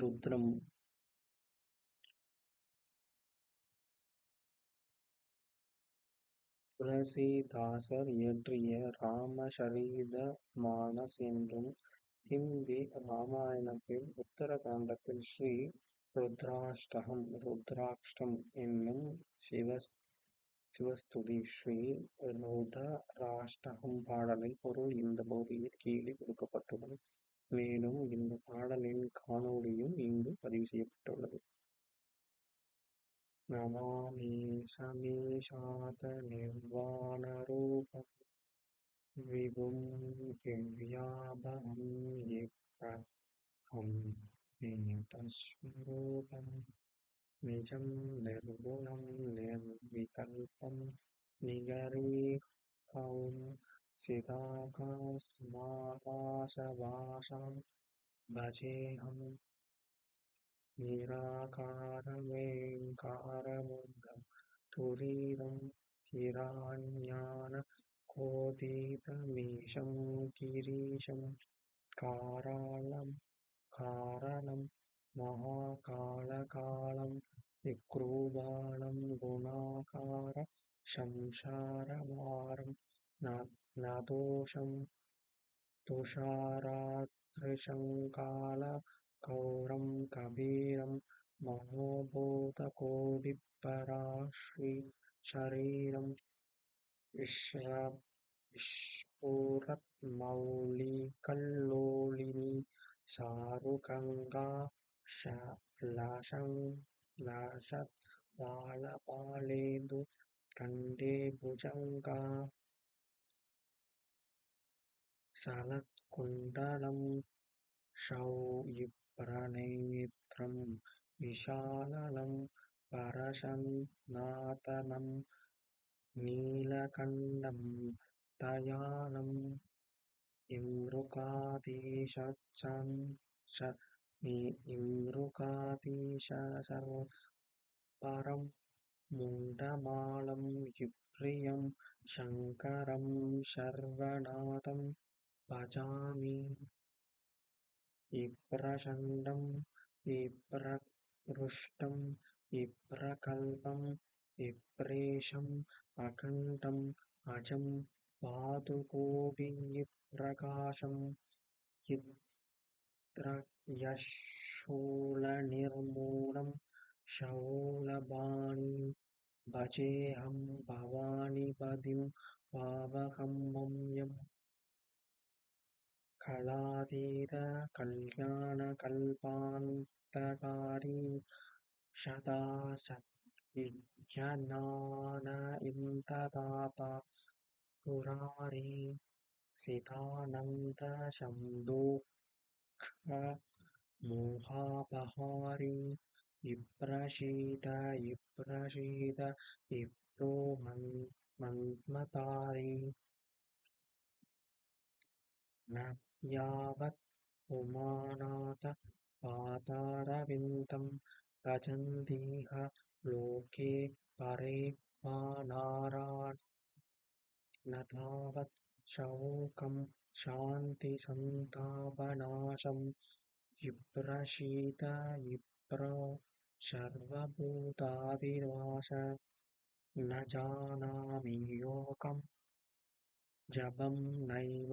ருத்ரம் துளசிதாசர் இயற்றிய ராமசரித மானஸ் என்றும் ஹிந்தி ராமாயணத்தில் உத்தரகாண்டத்தில் ஸ்ரீ ருத்ராஷ்டகம் ருத்ராஷ்டம் என்னும் சிவஸ்துதி. ஸ்ரீ ருதராஷ்டகம் பாடலின் பொருள் இந்த பகுதியில் கீழே கொடுக்கப்பட்டுள்ளது. மேலும் இந்த பாடல் பதிவு செய்யப்பட்டுள்ளது. நமாமி ஷமீஷாத நிர்வாணரூபம் விபும் திவ்யாபகம் யிப்ரஹம் निराकारं तुरीरं किराण्यानकोदितमीशं गिरीशं कारालं कारणं महाकालकालं विक्रूबाणं गुणाकार विक्रूणं न दोषं तुषारात्रिशङ्काल घोरं कबीरं मनोभूतकोटिपराश्रि शरीरं विश्वविस्फुरत्मौलिकल्लोलिनि सारुगङ्गा लाशत्लालपालेन्दु कण्ठे भुजङ्गा सलत्कुण्डलं शौयि नेत्रं विशालं परशन्नातनं नीलखण्डं तयालम् इमृकातीशच इमृकातीशर्वपरं मुण्डमाणं इियं शङ्करं शर्वनाथं भजामि। इप्रचण्डम् इप्ररुष्टम् इप्रकल्पम् इप्रेशम् अखण्डम् अजं पातु ृष्टम्प्रकल्पम् इण्ठिप्रकाशं निर्मूं भजेऽहं भवानिपदिं पावकं मम्यम् कलातीतकल्याणकल्पान्तकारी कल्पान्तकारि शता इन्दता पुरारि सिदानन्द इप्रशीत मोहापहारि इषीद मन् मन्मतारी न यावत् पुमानाथ पातारविन्द्रचन्दीह लोके परे परेपानारा न तावत् शौकं शान्तिसन्तापनाशं इशीत इ सर्वभूतादिर्वास न जानामि योकं जपं नैव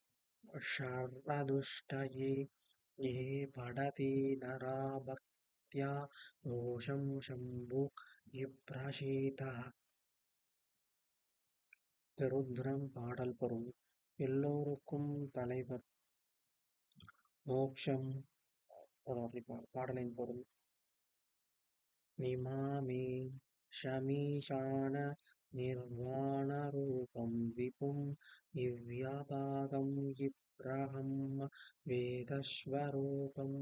ஷர்வதுஷ்டயே ये படதி நரா பக்த்யா தோஷம் சம்பு யிப்ரசீதः திருந்திரம் பாடல் பொருள் எல்லோருக்கும் தலைவர் மோக்ஷம் பாடலின் பொருள் நிமாமி ஷமீஷான நிர்வாணரூபம் விபும் இவ்யபாகம் யிப்ரஹம் வேதஸ்வரூபம்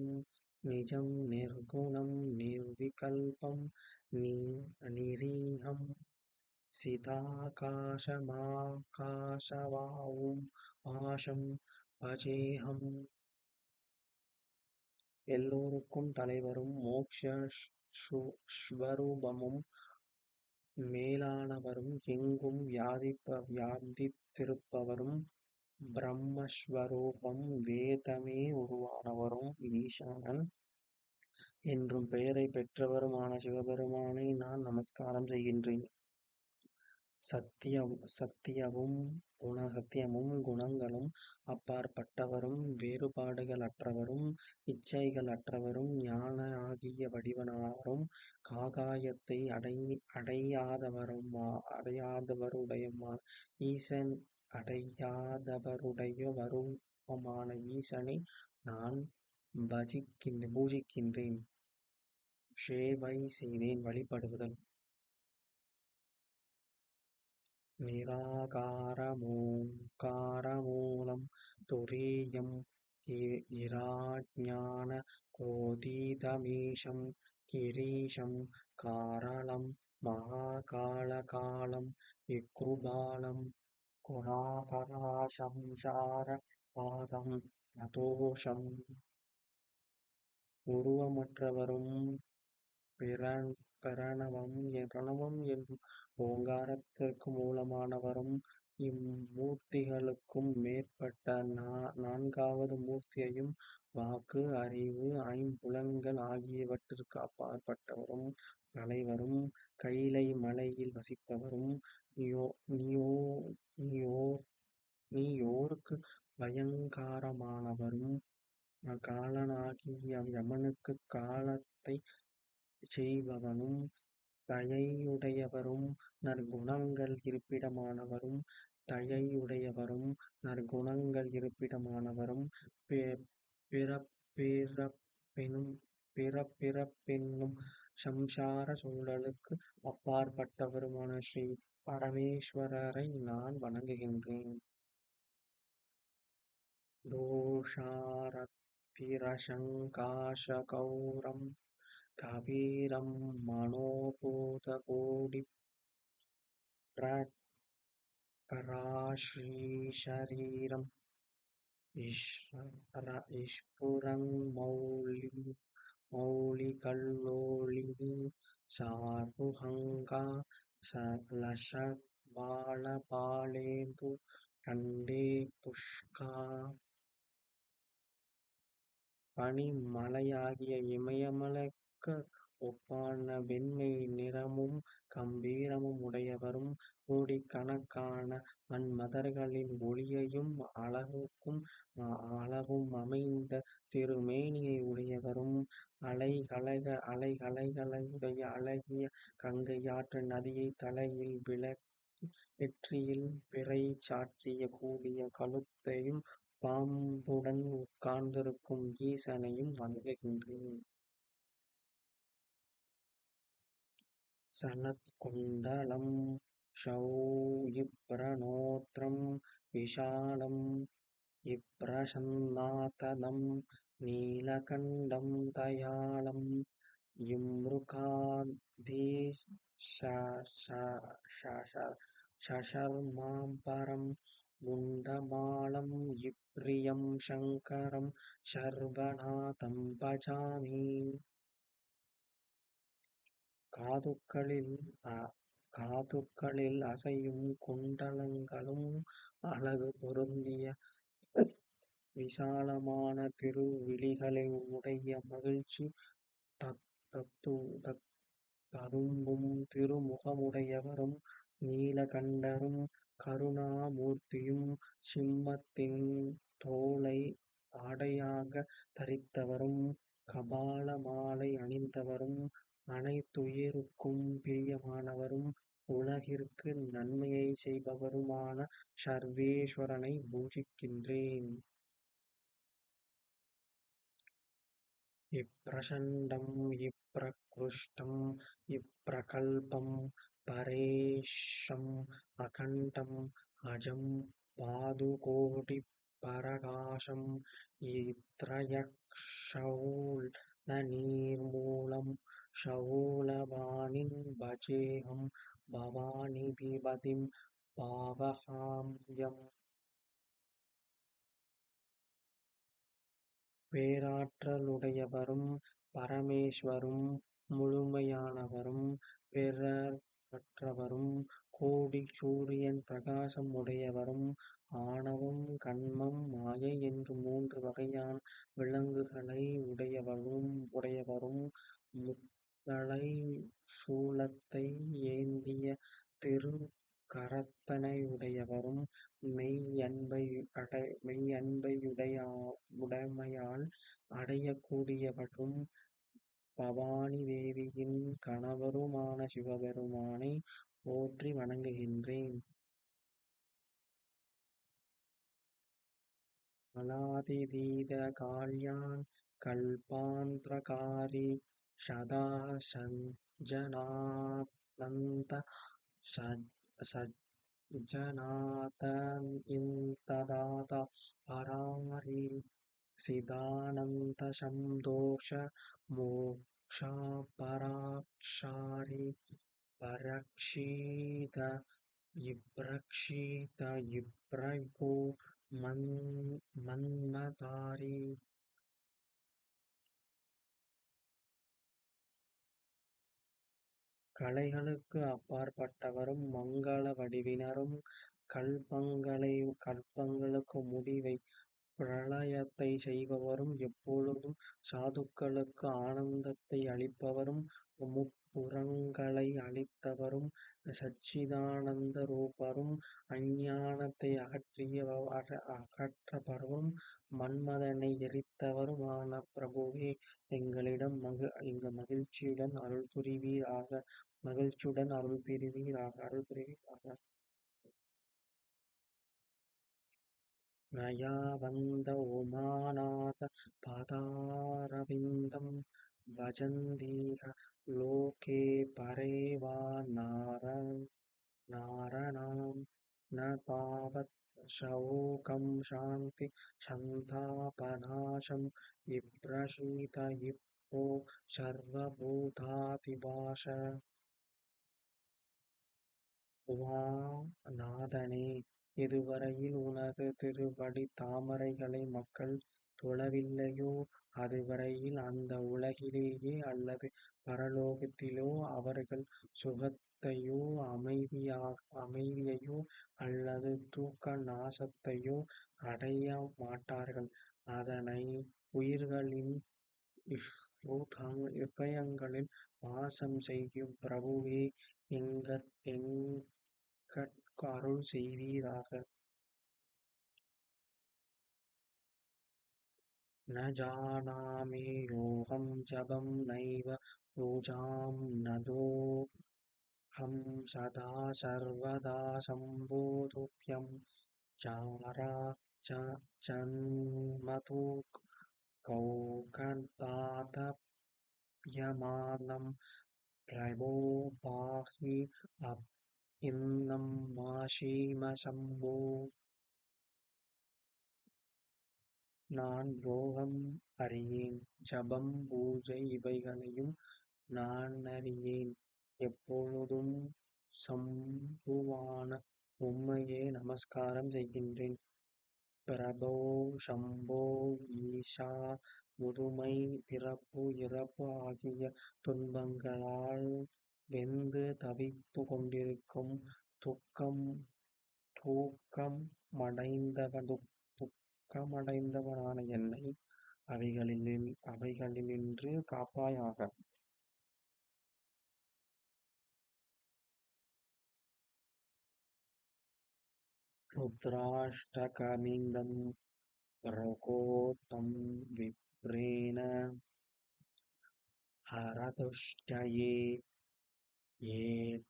நிஜம் நிர்குணம் நிர்விகல்பம் நிரீஹம் சிதாகாசமாகாசவாவும் பாசம் பஜேஹம் எல்லோருக்கும் தலைவரும் மோக்ஷ ஸ்வரூபமும் மேலானவரும் எங்கும் வியாபித்திருப்பவரும் பிரம்மஸ்வரூபம் வேதமே உருவானவரும் ஈசானன் என்றும் பெயரை பெற்றவருமான சிவபெருமானை நான் நமஸ்காரம் செய்கின்றேன். சத்தியமும் குணங்களும் அப்பாற்பட்டவரும் வேறுபாடுகள் அற்றவரும் இச்சைகள் அற்றவரும் ஞான ஆகிய ஈசன் அடையாதவருடைய அடையாதவருமான ஈசனை நான் பூஜிக்கின்றேன். சேவை செய்தேன் துரியம் நிராகாரமோங்காரமூலம் துரீயம் கிராஜ்ஞானகோதீதமீசம் கிரீஷம் காரளம் மகாகாலகாலம் விக்ருபாலம் குணாகரசம்சாரபாதம் சதோஷம் உருவமற்றவரும் பிரணவம் பிரணவம் என்னும் ஓங்காரத்திற்கு மூலமானவரும் இம்மூர்த்திகளுக்கும் மேற்பட்ட நான்காவது மூர்த்தியையும் வாக்கு, அறிவு, ஐம்புலன்கள் ஆகியவற்றிற்கு அப்பாற்பட்டவரும் தலைவரும் கைலை மலையில் வசிப்பவரும் தீயோர்க்கு பயங்கரமானவரும் காலனாகிய யமனுக்குக் காலத்தைச் செய்பவனும் தயையுடையவரும் நற்குணங்கள் இருப்பிடமானவரும் தயையுடையவரும் நற்குணங்கள் இருப்பிடமானவரும் சம்சார சூழலுக்கு அப்பாற்பட்டவருமான ஸ்ரீ பரமேஸ்வரரை நான் வணங்குகின்றேன். துஷாரத்திரசங்காசகௌரம் கபீரம் மனோபூதகோடிப்ரகாசரீரம் ஸ்புரன்மௌலிகல்லோலினீ பால லசத்பாலபாலேந்து கண்டே புஷ்கா. பனிமலையாகிய இமயமலைக்கு ஒப்பான வெண்மை நிறமும் கம்பீரமும் உடையவரும் கோடிக்கணக்கான மன்மதர்களின் அழகுக்கும் அழகும் அமைந்த திருமேனியை உடையவரும் அலைகளையுடைய அழகிய கங்கையாற்று நதியைத் தலையில் விளக்கி வெற்றியில் பிறை சாற்றிய கூடிய கழுத்தையும் பாம்புடன் உட்கார்ந்திருக்கும் ஈசனையும் வணங்குகின்றேன். सनत्कुण्डलं शौयिप्रनोत्रं विशालं इप्रशन्नातलं नीलकण्ठं दयालं शशर्माम्बरं गुण्डमालं प्रियं शङ्करं शर्वनाथं भजामि காதுகளில் அசையும் குண்டலங்களும் அழகு பொருந்திய விசாலமான திருவிழிகளுடைய மகிழ்ச்சி ததும்பும் திருமுகமுடையவரும் நீலகண்டரும் கருணாமூர்த்தியும் சிம்மத்தின் தோலை ஆடையாகத் தரித்தவரும் கபால மாலை அணிந்தவரும் அனைத்துயிருக்கும் பிரியமானவரும் உலகிற்கு நன்மையைச் செய்பவருமான சர்வேஸ்வரனை பூஜிக்கின்றேன். இப்பிரசண்டம் யிப்ரகிருஷ்டம் இப்பிரகல்பம் பரேஷம் அகண்டம் அஜம் பாதுகோடிபரகாசம் மூலம் ஷவோலபாணிம் பஜேஹம் பவானி பிபதிம் பாவகாம்யம் பேராற்றலுடையவரும் பரமேஸ்வரும் முழுமையானவரும் பிறர் மற்றவரும் கோடி சூரியன் பிரகாசம் உடையவரும் ஆணவம் கண்மம் மாயை என்று மூன்று வகையான விலங்குகளை உடையவரும் உடையவரும் சூலத்தை ஏந்திய திருக்கரத்தினையுடையவரும் மெய்யன்பையுடைமையால் அடையக் கூடியவரும் பவானி தேவியின் கணவருமான சிவபெருமானை போற்றி வணங்குகின்றேன். அலாதிதீத கல்யாண் கல்பாந்தகாரி सदा शनानन्त सज् सज्जनात इदात परा सिदानन्त सन्तोष परक्षीत इप्रक्षीत इव्रगो मन् मन्मतारि கலைகளுக்கு அப்பாற்பட்டவரும் மங்கள வடிவினரும் கல்பங்களுக்கு முடிவை பிரளயத்தைச் செய்பவரும் எப்பொழுதும் சாதுக்களுக்கு ஆனந்தத்தை அளிப்பவரும் முப்புரங்களை அழித்தவரும் சச்சிதானந்த ரூபரும் அஞ்ஞானத்தை அகற்றவரும் மன்மதனை எரித்தவருமான பிரபுவே எங்களிடம் மகிழ்ச்சியுடன் मया वन्दौ वन्द पादारविन्दं पदारविन्दं भजन्दीह लोके परे वा नार नारणां न तावत् शौकं शान्ति षन्धापनाशं इभ्रशीत इप्पो सर्वभूतातिभाष। वा नादने எதுவரையில் உனது திருவடித் தாமரைகளை மக்கள் தொழவில்லையோ? அதுவரையில் அந்த உலகிலேயே அல்லது பரலோகத்திலோ அவர்கள் சுகத்தையோ அமைதியையோ அல்லது தூக்க நாசத்தையோ அடைய மாட்டார்கள். அதனை உயிர்களின் ஹிருதயங்களில் வாசம் செய்யும் பிரபுவே எங்க எங்கட்கு அருள் செய்வீராக. ந ஜானாமி யோகம் ஜபம் நைவ பூஜாம் நதோஹம் சதா சர்வதா சம்போ துப்யம் ஜரா ஜன்மதுக் கௌகதாதப்யமானம் பிரபோ பாஹி அப்யந்தம் மாஷீம சம்போ. நான் போகம் அறியேன் ஜபம் பூஜை இவைகளையும் நான் அறியேன் எப்பொழுதும் சம்புவான உண்மையே நமஸ்காரம் செய்கின்றேன். பிரபோ ஷம்போ ஈஷா முதுமை பிறப்பு இறப்பு ஆகிய துன்பங்களால் வெந்து தவித்துக்கொண்டிருக்கும் துக்கமடைந்தவனான என்னை அவைகளினின்று காப்பாயாக. ருத்ராஷ்டகமிதம் ப்ரோக்தம் விப்ரேண ஹரதுஷ்டயே யே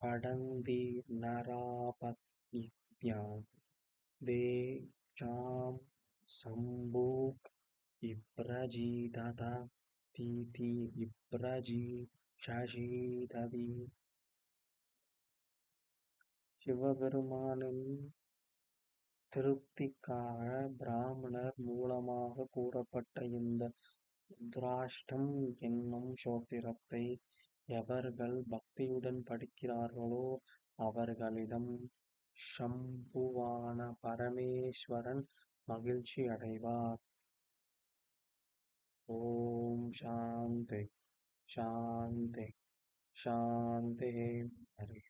படந்தி சம்பூக் தேஷாம் சம்புக் விப்ரஜிததீதி விப்ரஜிஷதீதி. சிவபெருமானின் திருப்திக்காக பிராமணர் மூலமாக கூறப்பட்ட இந்த ருத்ராஷ்டம் என்னும் சோத்திரத்தை எவர்கள் பக்தியுடன் படிக்கிறார்களோ அவர்களிடம் ஷம்புவான பரமேஸ்வரன் மகிழ்ச்சி அடைவார். ஓம் சாந்தி சாந்தி சாந்தி ஹரி